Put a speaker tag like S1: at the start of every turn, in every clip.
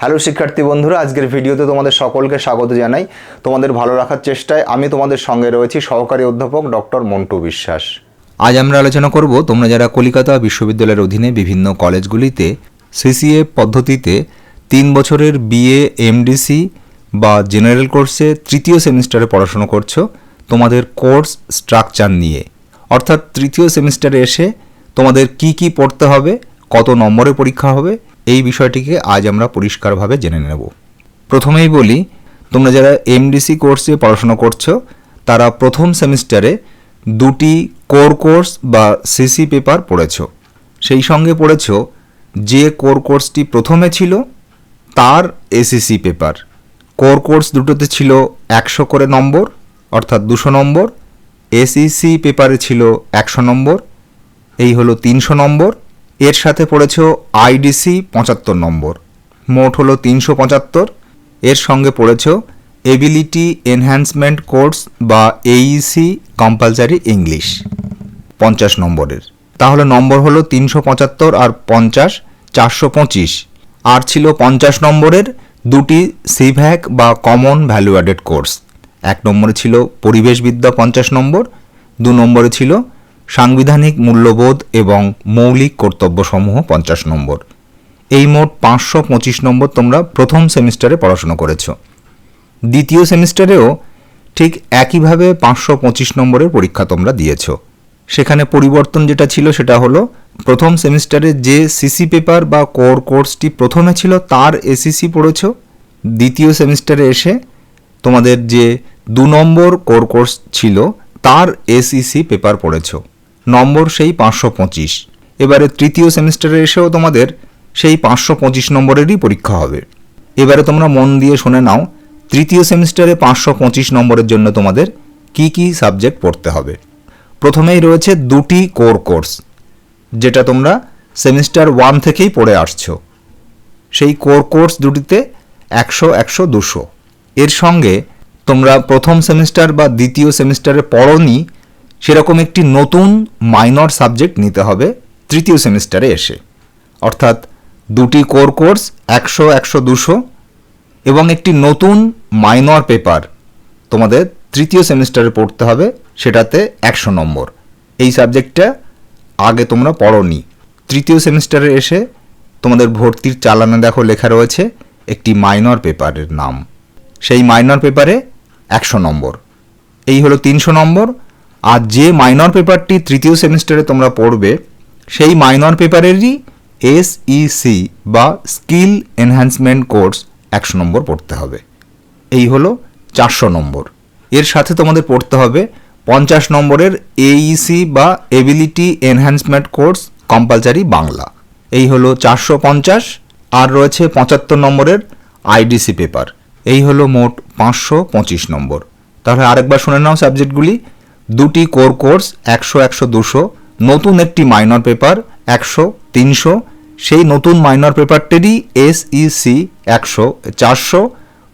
S1: Hello শিক্ষার্থী বন্ধুরা, আজকের ভিডিওতে তোমাদের সকলকে স্বাগত জানাই। তোমাদের ভালো রাখার চেষ্টায় আমি তোমাদের সঙ্গে রয়েছি সহকারী অধ্যাপক ডক্টর মন্টু বিশ্বাস।
S2: আজ আমরা আলোচনা করব, তোমরা যারা কলিকাতা বিশ্ববিদ্যালয়ের অধীনে বিভিন্ন কলেজগুলিতে সিসিএ পদ্ধতিতে তিন বছরের বিএ এমডিসি বা জেনারেল কোর্সে তৃতীয় সেমিস্টারে পড়াশোনা করছ, তোমাদের কোর্স স্ট্রাকচার নিয়ে। অর্থাৎ তৃতীয় সেমিস্টারে এসে তোমাদের কি কি পড়তে হবে, কত নম্বরে পরীক্ষা হবে এই বিষয়টিকে আজ আমরা পরিষ্কারভাবে জেনে নেব। প্রথমেই বলি, তোমরা যারা এমডিসি কোর্সে পড়াশোনা করছ, তারা প্রথম সেমিস্টারে দুটি কোর কোর্স বা সিসি পেপার পড়েছো। সেই সঙ্গে পড়েছ, যে কোর কোর্সটি প্রথমে ছিল, তার এসিসি পেপার কোর কোর্স দুটোতে ছিল একশো করে নম্বর, অর্থাৎ দুশো নম্বর। এসিসি পেপারে ছিল একশো নম্বর, এই হলো তিনশো নম্বর। এর সাথে পড়েছো আইডিসি পঁচাত্তর নম্বর। মোট হলো তিনশো পঁচাত্তর। এর সঙ্গে পড়েছো এবিলিটি এনহ্যান্সমেন্ট কোর্স বা এইইসি কম্পালসারি ইংলিশ পঞ্চাশ নম্বরের। তাহলে নম্বর হলো তিনশো পঁচাত্তর আর পঞ্চাশ চারশো পঁচিশ। আর ছিল পঞ্চাশ নম্বরের দুটি সিভ্যাক বা কমন ভ্যালু অ্যাডেড কোর্স এক নম্বরে ছিল পরিবেশবিদ্যা পঞ্চাশ নম্বর, দু নম্বরে ছিল সাংবিধানিক মূল্যবোধ এবং মৌলিক কর্তব্যসমূহ পঞ্চাশ নম্বর। এই মোট পাঁচশো পঁচিশ নম্বর তোমরা প্রথম সেমিস্টারে পড়াশোনা করেছ। দ্বিতীয় সেমিস্টারেও ঠিক একইভাবে পাঁচশো পঁচিশ নম্বরের পরীক্ষা তোমরা দিয়েছ। সেখানে পরিবর্তন যেটা ছিল সেটা হলো, প্রথম সেমিস্টারে যে সিসি পেপার বা কোর কোর্সটি প্রথমে ছিল তার এসিসি পড়েছ। দ্বিতীয় সেমিস্টারে এসে তোমাদের যে দু নম্বর কোর কোর্স ছিল তার এসিসি পেপার পড়েছ। নম্বর সেই পাঁচশো পঁচিশ। এবারে তৃতীয় সেমিস্টারে এসেও তোমাদের সেই পাঁচশো পঁচিশ নম্বরেরই পরীক্ষা হবে। এবারে তোমরা মন দিয়ে শুনে নাও, তৃতীয় সেমিস্টারে পাঁচশো পঁচিশ নম্বরের জন্য তোমাদের কি কি সাবজেক্ট পড়তে হবে। প্রথমেই রয়েছে দুটি কোর কোর্স, যেটা তোমরা সেমিস্টার ওয়ান থেকেই পড়ে আসছো। সেই কোর কোর্স দুটিতে একশো একশো, দুশো। এর সঙ্গে তোমরা প্রথম সেমিস্টার বা দ্বিতীয় সেমিস্টারে পড়নি সেরকম একটি নতুন মাইনর সাবজেক্ট নিতে হবে তৃতীয় সেমিস্টারে এসে। অর্থাৎ দুটি কোর কোর্স একশো একশো দুশো এবং একটি নতুন মাইনর পেপার তোমাদের তৃতীয় সেমিস্টারে পড়তে হবে, সেটাতে একশো নম্বর। এই সাবজেক্টটা আগে তোমরা পড়োনি। তৃতীয় সেমিস্টারে এসে তোমাদের ভর্তির চালানে দেখো লেখা রয়েছে একটি মাইনর পেপারের নাম। সেই মাইনর পেপারে একশো নম্বর। এই হলো তিনশো নম্বর। আর যে মাইনর পেপারটি তৃতীয় সেমিস্টারে তোমরা পড়বে, সেই মাইনর পেপারেরই এসইসি বা স্কিল এনহ্যান্সমেন্ট কোর্স একশো নম্বর পড়তে হবে। এই হলো চারশো নম্বর। এর সাথে তোমাদের পড়তে হবে পঞ্চাশ নম্বরের এইসি বা ability enhancement course compulsory Bangla এই হলো চারশো পঞ্চাশ, আর রয়েছে পঁচাত্তর নম্বরের আইডিসি পেপার এই হলো মোট পাঁচশো পঁচিশ নম্বর। তাহলে আরেকবার শুনে নাও সাবজেক্টগুলি দুটি কোর কোর্স একশো একশো, দুশো, নতুন একটি মাইনর পেপার, একশো, তিনশো, সেই নতুন মাইনর পেপারটিরই এসইসি একশো, চারশো,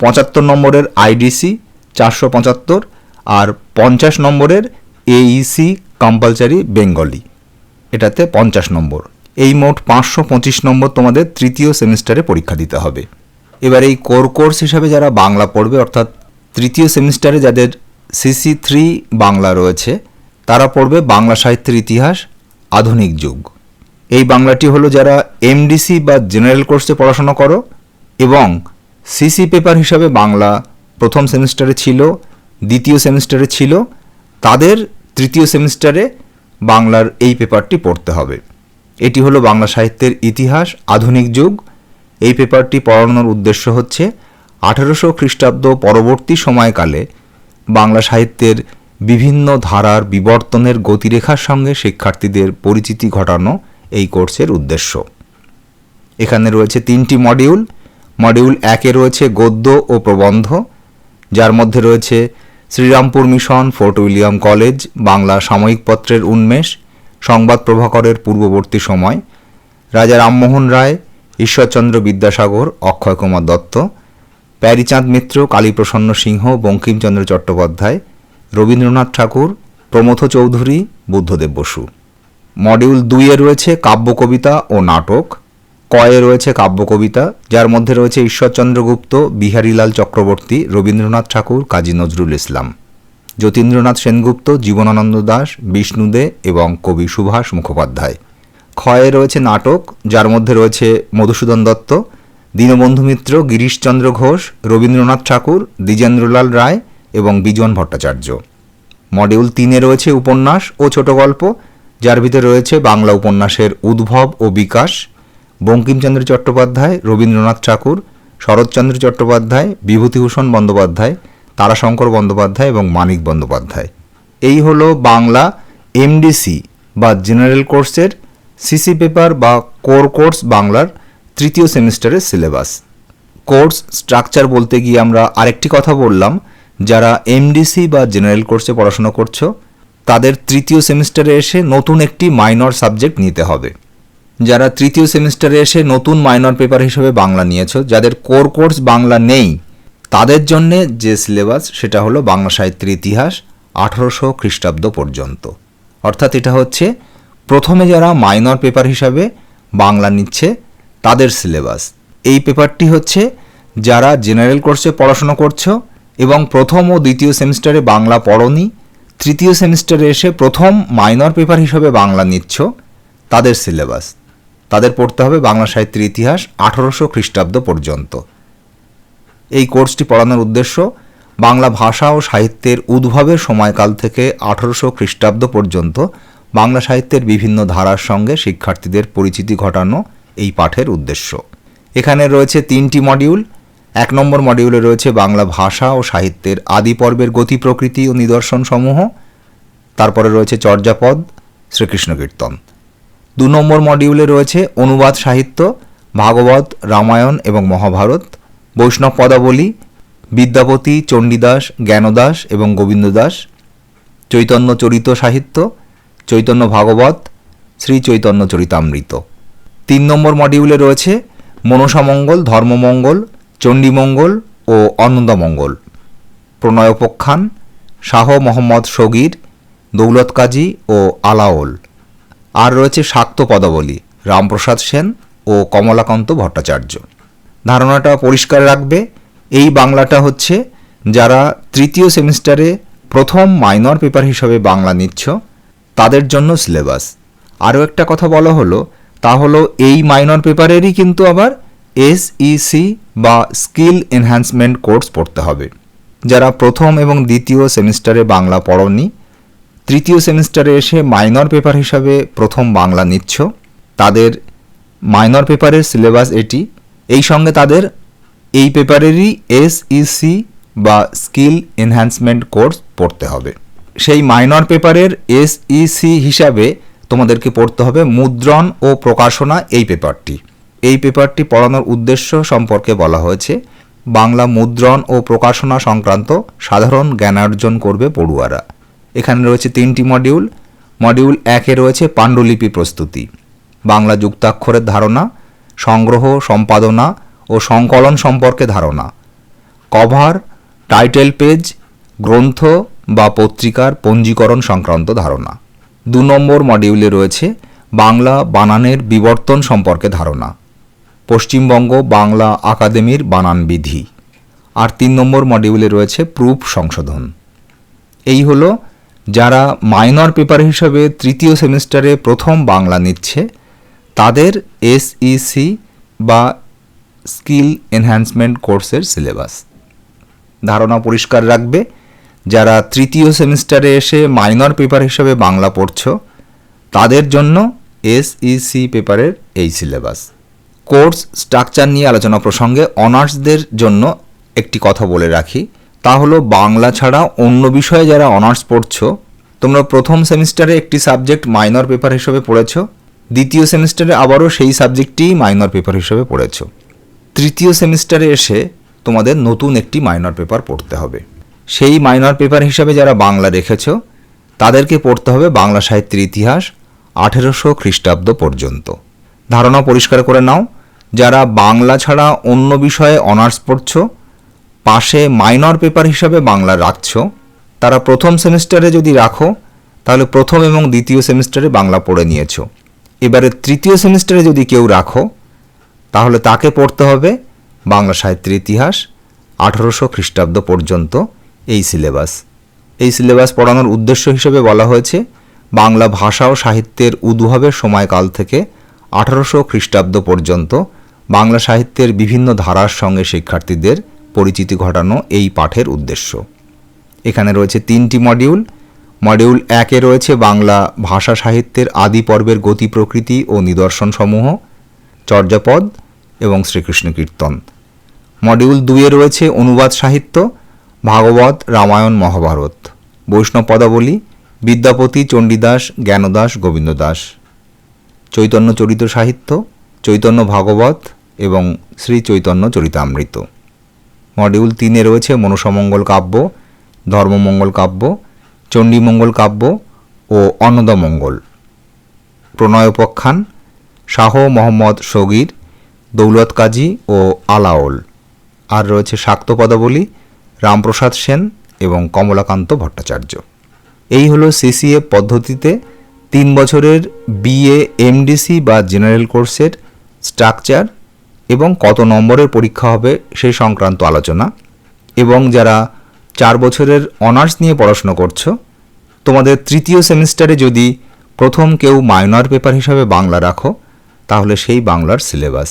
S2: পঁচাত্তর নম্বরের আইডিসি চারশো পঁচাত্তর আর পঞ্চাশ নম্বরের এইসি কম্পালসারি বেঙ্গলি এটাতে পঞ্চাশ নম্বর। এই মোট পাঁচশো পঁচিশ নম্বর তোমাদের তৃতীয় সেমিস্টারে পরীক্ষা দিতে হবে। এবার এই কোর কোর্স হিসাবে যারা বাংলা পড়বে, অর্থাৎ তৃতীয় সেমিস্টারে যাদের সিসি থ্রি বাংলা রয়েছে। তারা পড়বে বাংলা সাহিত্যের ইতিহাস, আধুনিক যুগ। এই বাংলাটি হলো যারা এমডিসি বা জেনারেল কোর্সে পড়াশোনা করো এবং সিসি পেপার হিসাবে বাংলা প্রথম সেমিস্টারে ছিল, দ্বিতীয় সেমিস্টারে ছিল, তাদের তৃতীয় সেমিস্টারে বাংলার এই পেপারটি পড়তে হবে। এটি হলো বাংলা সাহিত্যের ইতিহাস, আধুনিক যুগ। এই পেপারটি পড়ানোর উদ্দেশ্য হচ্ছে আঠেরোশো খ্রিস্টাব্দ পরবর্তী সময়কালে বাংলা সাহিত্যের বিভিন্ন ধারার বিবর্তনের গতিরেখার সঙ্গে শিক্ষার্থীদের পরিচিতি ঘটানো এই কোর্সের উদ্দেশ্য। এখানে রয়েছে তিনটি মডিউল। মডিউল একে রয়েছে গদ্য ও প্রবন্ধ। যার মধ্যে রয়েছে Serampore mission, Fort William college, Bangla সাময়িক পত্রের উন্মেষ, সংবাদ প্রভাকরের পূর্ববর্তী সময়, রাজা রামমোহন রায়, ঈশ্বরচন্দ্র বিদ্যাসাগর, অক্ষয় কুমার দত্ত প্যারিচাঁদ মিত্র, কালীপ্রসন্ন সিংহ, বঙ্কিমচন্দ্র চট্টোপাধ্যায়, রবীন্দ্রনাথ ঠাকুর, প্রমথ চৌধুরী, বুদ্ধদেব বসু। মডিউল দুইয়ে রয়েছে কাব্য কবিতা ও নাটক। কয়ে রয়েছে কাব্য কবিতা, যার মধ্যে রয়েছে ঈশ্বরচন্দ্র গুপ্ত, বিহারীলাল চক্রবর্তী, রবীন্দ্রনাথ ঠাকুর, কাজী নজরুল ইসলাম। যতীন্দ্রনাথ সেনগুপ্ত, জীবনানন্দ দাস বিষ্ণুদে এবং কবি সুভাষ মুখোপাধ্যায়। ক্ষয়ে রয়েছে নাটক, যার মধ্যে রয়েছে মধুসূদন দত্ত দীনবন্ধু মিত্র, গিরিশচন্দ্র ঘোষ, রবীন্দ্রনাথ ঠাকুর, দ্বিজেন্দ্রলাল রায় এবং বিজন ভট্টাচার্য। মডিউল তিনে রয়েছে উপন্যাস ও ছোট গল্প, যার ভিতরে রয়েছে বাংলা উপন্যাসের উদ্ভব ও বিকাশ, বঙ্কিমচন্দ্র চট্টোপাধ্যায়, রবীন্দ্রনাথ ঠাকুর, শরৎচন্দ্র চট্টোপাধ্যায়, বিভূতিভূষণ বন্দ্যোপাধ্যায়, তারাশঙ্কর বন্দ্যোপাধ্যায় এবং মানিক বন্দ্যোপাধ্যায়। এই হলো বাংলা এমডিসি বা জেনারেল কোর্সের সিসি পেপার বা কোর কোর্স বাংলার তৃতীয় সেমিস্টারের সিলেবাস। কোর্স স্ট্রাকচার বলতে গিয়ে আমরা আরেকটি কথা বললাম, যারা এমডিসি বা জেনারেল কোর্সে পড়াশোনা করছ, তাদের তৃতীয় সেমিস্টারে এসে নতুন একটি মাইনর সাবজেক্ট নিতে হবে। যারা তৃতীয় সেমিস্টারে এসে নতুন মাইনর পেপার হিসেবে বাংলা নিয়েছো, যাদের কোর কোর্স বাংলা নেই, তাদের জন্যে যে সিলেবাস, সেটা হলো বাংলা সাহিত্যের ইতিহাস আঠারোশো খ্রিস্টাব্দ পর্যন্ত। অর্থাৎ এটা হচ্ছে প্রথমে যারা মাইনর পেপার হিসাবে বাংলা নিচ্ছে তাদের সিলেবাস। এই পেপারটি হচ্ছে যারা জেনারেল কোর্সে পড়াশোনা করছ এবং প্রথম ও দ্বিতীয় সেমিস্টারে বাংলা পড়নি, তৃতীয় সেমিস্টারে এসে প্রথম মাইনর পেপার হিসেবে বাংলা নিচ্ছ, তাদের সিলেবাস। তাদের পড়তে হবে বাংলা সাহিত্যের ইতিহাস আঠারোশো খ্রিস্টাব্দ পর্যন্ত। এই কোর্সটি পড়ানোর উদ্দেশ্য বাংলা ভাষা ও সাহিত্যের উদ্ভবের সময়কাল থেকে আঠারোশো খ্রিস্টাব্দ পর্যন্ত বাংলা সাহিত্যের বিভিন্ন ধারার সঙ্গে শিক্ষার্থীদের পরিচিতি ঘটানো এই পাঠের উদ্দেশ্য। এখানে রয়েছে তিনটি মডিউল এক নম্বর মডিউলে রয়েছে বাংলা ভাষা ও সাহিত্যের আদি পর্বের গতি, প্রকৃতি ও নিদর্শন সমূহ। তারপরে রয়েছে চর্যাপদ, শ্রীকৃষ্ণ কীর্তন। দু নম্বর মডিউলে রয়েছে অনুবাদ সাহিত্য, ভাগবত, রামায়ণ এবং মহাভারত, বৈষ্ণব পদাবলী, বিদ্যাপতি, চণ্ডীদাস, জ্ঞানদাস এবং গোবিন্দদাস, চৈতন্য চরিত সাহিত্য, চৈতন্য ভাগবত, শ্রী চৈতন্য চরিতামৃত। তিন নম্বর মডিউলে রয়েছে মনসামঙ্গল ধর্মমঙ্গল চণ্ডীমঙ্গল ও অনন্দমঙ্গল প্রণয়োপখ্যান শাহ মোহাম্মদ সগির, দৌলত কাজী ও আলাওল আর রয়েছে শাক্ত পদাবলী, রামপ্রসাদ সেন ও কমলাকান্ত ভট্টাচার্য। ধারণাটা পরিষ্কার রাখবে, এই বাংলাটা হচ্ছে যারা তৃতীয় সেমিস্টারে প্রথম মাইনর পেপার হিসাবে বাংলা নিচ্ছ, তাদের জন্য সিলেবাস আরও একটা কথা বলা হলো তা হলো এই মাইনর পেপারেরই কিন্তু আবার এসইসি বা স্কিল এনহ্যান্সমেন্ট কোর্স পড়তে হবে। যারা প্রথম এবং দ্বিতীয় সেমিস্টারে বাংলা পড়নি, তৃতীয় সেমিস্টারে এসে মাইনর পেপার হিসাবে প্রথম বাংলা নিচ্ছ, তাদের মাইনর পেপারের সিলেবাস এটি। এই সঙ্গে তাদের এই পেপারেরই এসইসি বা স্কিল এনহ্যান্সমেন্ট কোর্স পড়তে হবে। সেই মাইনর পেপারের এসইসি হিসাবে তোমাদেরকে পড়তে হবে মুদ্রণ ও প্রকাশনা এই পেপারটি। এই পেপারটি পড়ানোর উদ্দেশ্য সম্পর্কে বলা হয়েছে, বাংলা মুদ্রণ ও প্রকাশনা সংক্রান্ত সাধারণ জ্ঞানার্জন করবে পড়ুয়ারা। এখানে রয়েছে তিনটি মডিউল মডিউল একে রয়েছে পাণ্ডুলিপি প্রস্তুতি, বাংলা যুক্তাক্ষরের ধারণা, সংগ্রহ, সম্পাদনা ও সংকলন সম্পর্কে ধারণা কভার টাইটেল পেজ গ্রন্থ বা পত্রিকার পঞ্জীকরণ সংক্রান্ত ধারণা। দু নম্বর মডিউলে রয়েছে বাংলা বানানের বিবর্তন সম্পর্কে ধারণা। পশ্চিমবঙ্গ বাংলা আকাদেমির বানান বিধি। আর তিন নম্বর মডিউলে রয়েছে প্রুফ সংশোধন। এই হলো যারা মাইনর পেপার হিসাবে তৃতীয় সেমিস্টারে প্রথম বাংলা নিচ্ছে, তাদের এসইসি বা স্কিল এনহ্যান্সমেন্ট কোর্সের সিলেবাস ধারণা পরিষ্কার রাখবে যারা তৃতীয় সেমিস্টারে এসে মাইনর পেপার হিসাবে বাংলা পড়ছো, তাদের জন্য এসইসি পেপারের এই সিলেবাস। কোর্স স্ট্রাকচার নিয়ে আলোচনা প্রসঙ্গে অনার্সদের জন্য একটি কথা বলে রাখি। তা হলো, বাংলা ছাড়া অন্য বিষয়ে যারা অনার্স পড়ছো, তোমরা প্রথম সেমিস্টারে একটি সাবজেক্ট মাইনর পেপার হিসেবে পড়েছো, দ্বিতীয় সেমিস্টারে আবারও সেই সাবজেক্টটিই মাইনর পেপার হিসেবে পড়েছ। তৃতীয় সেমিস্টারে এসে তোমাদের নতুন একটি মাইনর পেপার পড়তে হবে। সেই মাইনর পেপার হিসাবে যারা বাংলা রেখেছো তাদেরকে পড়তে হবে বাংলা সাহিত্যের ইতিহাস আঠেরোশো খ্রিস্টাব্দ পর্যন্ত। ধারণা পরিষ্কার করে নাও, যারা বাংলা ছাড়া অন্য বিষয়ে অনার্স পড়ছো, পাশে মাইনর পেপার হিসাবে বাংলা রাখছো, তারা প্রথম সেমিস্টারে যদি রাখো, তাহলে প্রথম এবং দ্বিতীয় সেমিস্টারে বাংলা পড়ে নিয়েছো। এবারে তৃতীয় সেমিস্টারে যদি কেউ রাখো, তাহলে তাকে পড়তে হবে বাংলা সাহিত্যের ইতিহাস আঠারোশো খ্রিস্টাব্দ পর্যন্ত এই সিলেবাস। এই সিলেবাস পড়ানোর উদ্দেশ্য হিসেবে বলা হয়েছে, বাংলা ভাষা ও সাহিত্যের উদ্ভবের সময়কাল থেকে আঠারোশো খ্রিস্টাব্দ পর্যন্ত বাংলা সাহিত্যের বিভিন্ন ধারার সঙ্গে শিক্ষার্থীদের পরিচিতি ঘটানো এই পাঠের উদ্দেশ্য। এখানে রয়েছে তিনটি মডিউল। মডিউল একে রয়েছে বাংলা ভাষা সাহিত্যের আদি পর্বের গতি প্রকৃতি ও নিদর্শনসমূহ, চর্যাপদ এবং শ্রীকৃষ্ণ কীর্তন। মডিউল দুয়ে রয়েছে অনুবাদ সাহিত্য। ভাগবত, রামায়ণ, মহাভারত। বৈষ্ণব পদাবলী, বিদ্যাপতি, চণ্ডীদাস, জ্ঞানদাস, গোবিন্দদাস। চৈতন্য চরিত সাহিত্য, চৈতন্য ভাগবত এবং শ্রী চৈতন্য চরিতামৃত। মডিউল তিনে রয়েছে মনসামঙ্গল কাব্য, ধর্মমঙ্গল কাব্য, চণ্ডীমঙ্গল কাব্য ও অন্নদামঙ্গল। প্রণয়োপাখ্যান শাহ মোহাম্মদ সগির, দৌলত কাজী ও আলাওল। আর রয়েছে শাক্ত পদাবলী রামপ্রসাদ সেন এবং কমলাকান্ত ভট্টাচার্য। এই হলো সিসিএ পদ্ধতিতে তিন বছরের বিএ এমডিসি বা জেনারেল কোর্সের স্ট্রাকচার এবং কত নম্বরের পরীক্ষা হবে সেই সংক্রান্ত আলোচনা। এবং যারা চার বছরের অনার্স নিয়ে পড়াশোনা করছ, তোমাদের তৃতীয় সেমিস্টারে যদি প্রথম কেউ মাইনর পেপার হিসাবে বাংলা রাখো, তাহলে সেই বাংলার সিলেবাস